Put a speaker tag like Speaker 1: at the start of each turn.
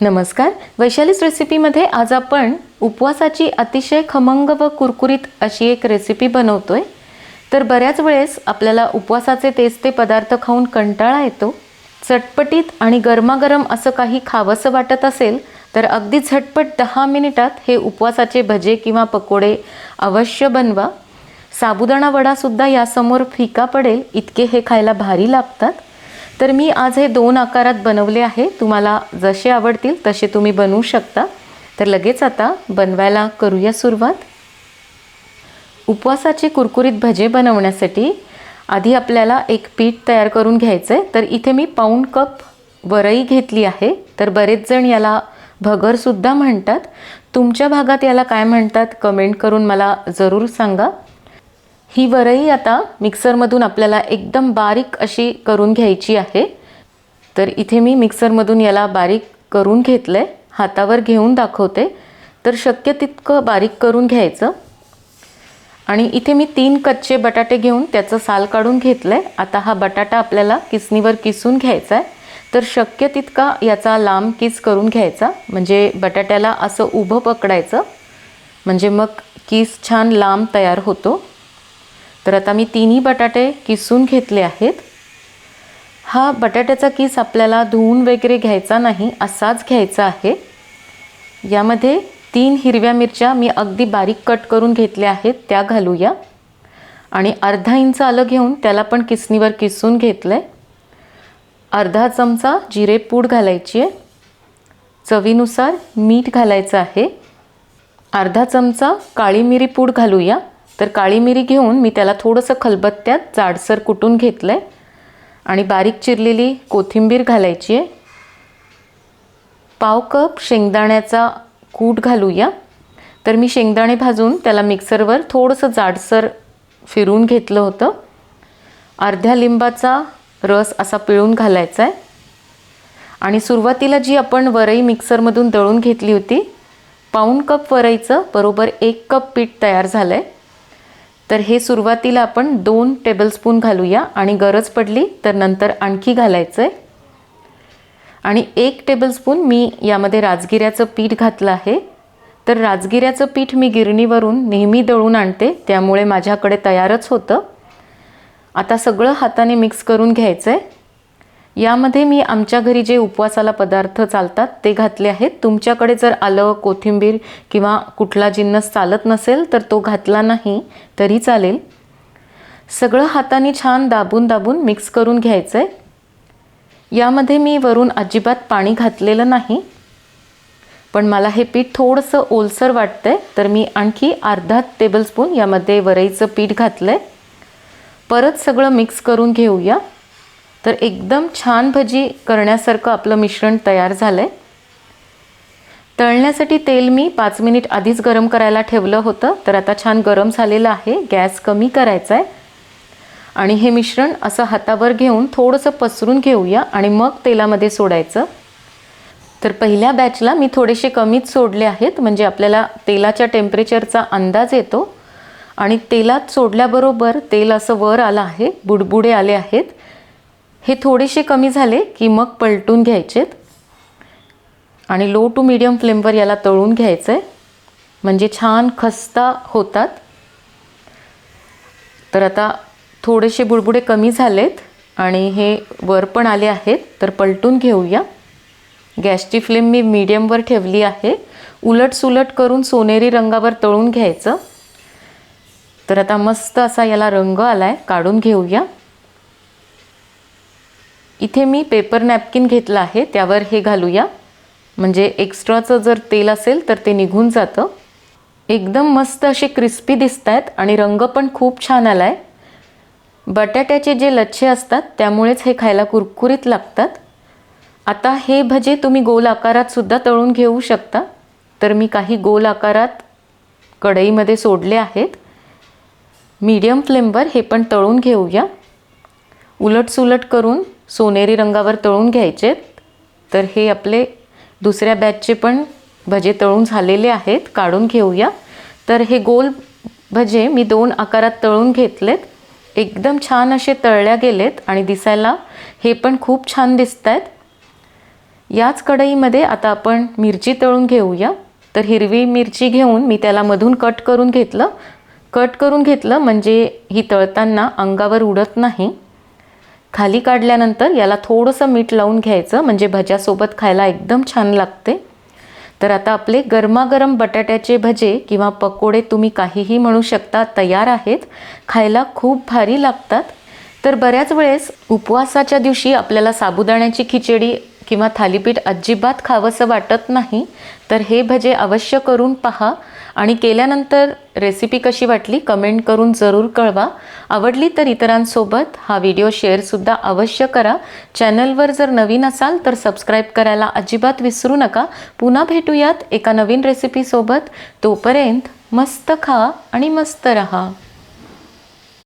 Speaker 1: नमस्कार. वैशालीस रेसिपीमध्ये आज आपण उपवासाची अतिशय खमंग व कुरकुरीत अशी एक रेसिपी बनवतोय. तर बऱ्याच वेळेस आपल्याला उपवासाचे तेच ते पदार्थ खाऊन कंटाळा येतो. चटपटीत आणि गरमागरम असं काही खावंसं वाटत असेल तर अगदी झटपट दहा मिनिटात हे उपवासाचे भजे किंवा पकोडे अवश्य बनवा. साबुदाणा वडासुद्धा यासमोर फिका पडेल इतके हे खायला भारी लागतात. तर मी आज हे दोन आकारात बनवले आहे. तुम्हाला जसे आवडतील तसे तुम्ही बनवू शकता. तर लगेच आता बनवायला करूया सुरुवात. उपवासाचे कुरकुरीत भजे बनवण्यासाठी आधी आपल्याला एक पीठ तयार करून घ्यायचं आहे तर इथे मी पाऊण कप वरई घेतली आहे. तर बरेच जण याला भगरसुद्धा म्हणतात. तुमच्या भागात याला काय म्हणतात? कमेंट करून मला जरूर सांगा. ही वरई आता मिक्सरमधून आपल्याला एकदम बारीक अशी करून घ्यायची आहे. तर इथे मी मिक्सरमधून याला बारीक करून घेतलं आहे हातावर घेऊन दाखवते. तर शक्य तितकं बारीक करून घ्यायचं. आणि इथे मी तीन कच्चे बटाटे घेऊन त्याचं साल काढून घेतलं आहे आता हा बटाटा आपल्याला किसणीवर किसून घ्यायचा आहे तर शक्य तितका याचा लांब किस करून घ्यायचा. म्हणजे बटाट्याला असं उभं पकडायचं. म्हणजे मग किस छान लांब तयार होतो. तर आता मी तिन्ही बटाटे किसून घेतले आहेत. हा बटाट्याचा किस आपल्याला धुवून वगैरे घ्यायचा नाही असाच घ्यायचा आहे. यामध्ये तीन हिरव्या मिरच्या मी अगदी बारीक कट करून घेतल्या आहेत त्या घालूया. आणि अर्धा इंच आलं घेऊन त्याला पण किसणीवर किसून घेतलं आहे अर्धा चमचा जिरे पूड घालायची आहे. चवीनुसार मीठ घालायचं आहे. अर्धा चमचा काळी मिरी पूड घालूया. तर काळी मिरी घेऊन मी त्याला थोडंसं खलबत्त्यात जाडसर कुटून घेतलं आहे आणि बारीक चिरलेली कोथिंबीर घालायची आहे. पाव कप शेंगदाण्याचा कूट घालूया. तर मी शेंगदाणे भाजून त्याला मिक्सरवर थोडंसं जाडसर फिरून घेतलं होतं. अर्ध्या लिंबाचा रस असा पिळून घालायचा आहे आणि सुरुवातीला जी आपण वरई मिक्सरमधून दळून घेतली होती पाऊण कप वरईचं बरोबर एक कप पीठ तयार झालं आहे तर हे सुरुवातीला आपण दोन टेबलस्पून घालूया. आणि गरज पडली तर नंतर आणखी घालायचं आहे आणि एक टेबलस्पून मी यामध्ये राजगिऱ्याचं पीठ घातलं आहे. तर राजगिऱ्याचं पीठ मी गिरणीवरून नेहमी दळून आणते. त्यामुळे माझ्याकडे तयारच होतं. आता सगळं हाताने मिक्स करून घ्यायचं आहे यामध्ये मी आमच्या घरी जे उपवासाला पदार्थ चालतात ते घातले आहेत. तुमच्याकडे जर आलं कोथिंबीर किंवा कुठला जिन्नस चालत नसेल तर तो घातला नाही तरी चालेल. सगळं हाताने छान दाबून दाबून मिक्स करून घ्यायचं आहे यामध्ये मी वरून अजिबात पाणी घातलेलं नाही. पण मला हे पीठ थोडंसं ओलसर वाटतं आहे तर मी आणखी अर्धा टेबलस्पून यामध्ये वरईचं पीठ घातलं आहे परत सगळं मिक्स करून घेऊया. तर एकदम छान भजी करण्यासारखं आपलं मिश्रण तयार झालं आहे तळण्यासाठी तेल मी पाच मिनिट आधीच गरम करायला ठेवलं होतं तर आता छान गरम झालेलं आहे गॅस कमी करायचा आहे आणि हे मिश्रण असं हातावर घेऊन थोडंसं पसरून घेऊया आणि मग तेलामध्ये सोडायचं. तर पहिल्या बॅचला मी थोडेसे कमीच सोडले आहेत म्हणजे आपल्याला तेलाच्या टेम्परेचरचा अंदाज येतो. आणि तेलात सोडल्याबरोबर तेल असं वर आलं आहे बुडबुडे आले आहेत. हे थोडेसे कमी झाले की मग पलटून घ्यायचेत. आणि लो टू मीडियम फ्लेमवर याला तळून घ्यायचं आहे म्हणजे छान खस्ता होतात. तर आता थोडेसे बुडबुडे कमी झालेत आणि हे वर पण आले आहेत. तर पलटून घेऊया. गॅसची फ्लेम मी मीडियमवर ठेवली आहे. उलट सुलट करून सोनेरी रंगावर तळून घ्यायचं. तर आता मस्त असा याला रंग आला आहे काढून घेऊया. इथे मी पेपर नॅपकिन घेतलं आहे त्यावर हे घालूया. म्हणजे एक्स्ट्राचं जर तेल असेल तर ते निघून जातं. एकदम मस्त असे क्रिस्पी दिसत आहेत आणि रंग पण खूप छान आला आहे बटाट्याचे जे लच्छे असतात त्यामुळेच हे खायला कुरकुरीत लागतात. आता हे भजे तुम्ही गोल आकारात सुद्धा तळून घेऊ शकता. तर मी काही गोल आकारात कढईमध्ये सोडले आहेत. मीडियम फ्लेमवर हे पण तळून घेऊया. उलटसुलट करून सोनेरी रंगावर तळून घ्यायचे. तर हे आपले दुसऱ्या बॅचचे पण भजे तळून झालेले आहेत काढून घेऊया. तर हे गोल भजे मी दोन आकारात तळून घेतलेत. एकदम छान असे तळल्या गेलेत आणि दिसायला हे पण खूप छान दिसत आहेत याच कढईमध्ये आता आपण मिरची तळून घेऊया. तर हिरवी मिरची घेऊन मी त्याला मधून कट करून घेतलं. कट करून घेतलं म्हणजे ही तळताना अंगावर उडत नाही. खाली काढल्यानंतर याला थोडंसं मीठ लावून घ्यायचं म्हणजे भज्यासोबत खायला एकदम छान लागते. तर आता आपले गरमागरम बटाट्याचे भजे किंवा पकोडे तुम्ही काहीही म्हणू शकता तयार आहेत. खायला खूप भारी लागतात. तर बऱ्याच वेळेस उपवासाच्या दिवशी आपल्याला साबुदाण्याची खिचडी किंवा थालीपीठ अजिबात खावंसं वाटत नाही तर हे भजे अवश्य करून पहा. आणि केल्यानंतर रेसिपी कशी वाटली कमेंट करून जरूर कळवा. आवडली तर इतरांसोबत हा व्हिडिओ शेअरसुद्धा अवश्य करा. चॅनलवर जर नवीन असाल तर सबस्क्राईब करायला अजिबात विसरू नका. पुन्हा भेटूयात एका नवीन रेसिपीसोबत तोपर्यंत मस्त खा आणि मस्त रहा.